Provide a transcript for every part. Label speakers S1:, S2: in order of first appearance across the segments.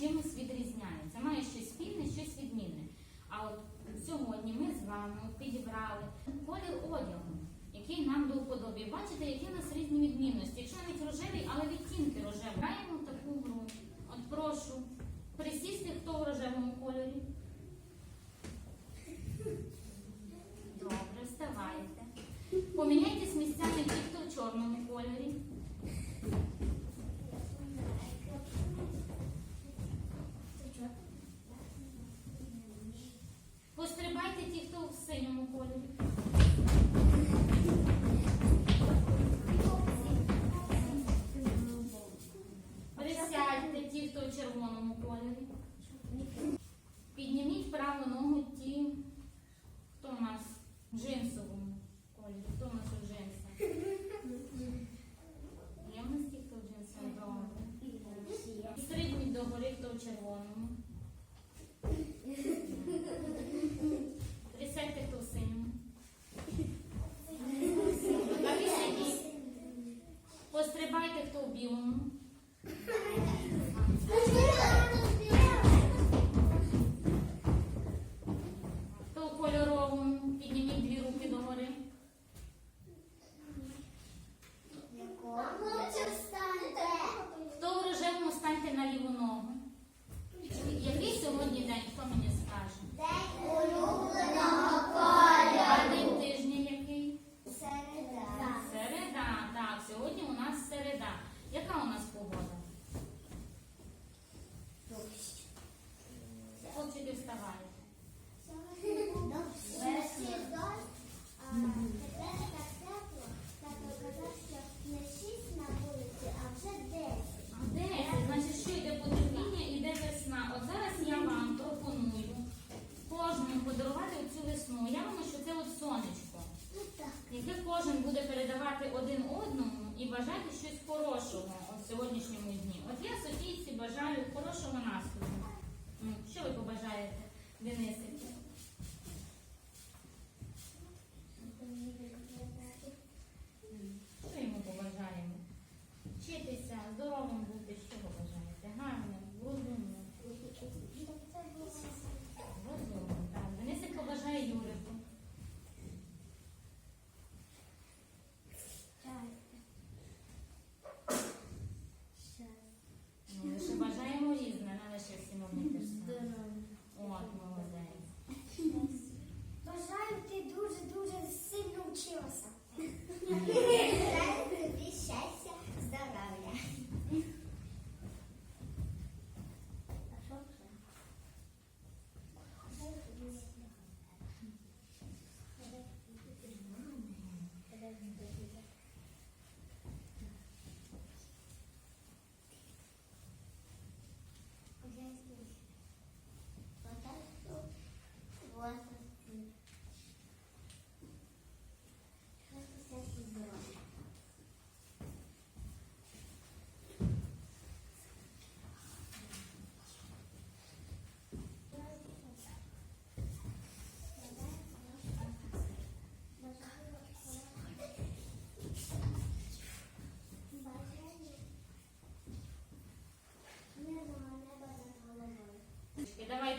S1: чимось відрізняється, має щось спільне, щось відмінне. А от сьогодні ми з вами підібрали колір одягу, який нам до вподоби. Бачите, які у нас різні відмінності. Якщо навіть рожевий, але відтінки рожеві. Граємо таку гру. От прошу присісти, хто в рожевому кольорі. бажати щось хорошого у сьогоднішньому дні. От я Софійці бажаю хорошого настрою. Ну, що ви побажаєте, Денисенька?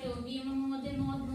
S1: давайте обіймемо один одного.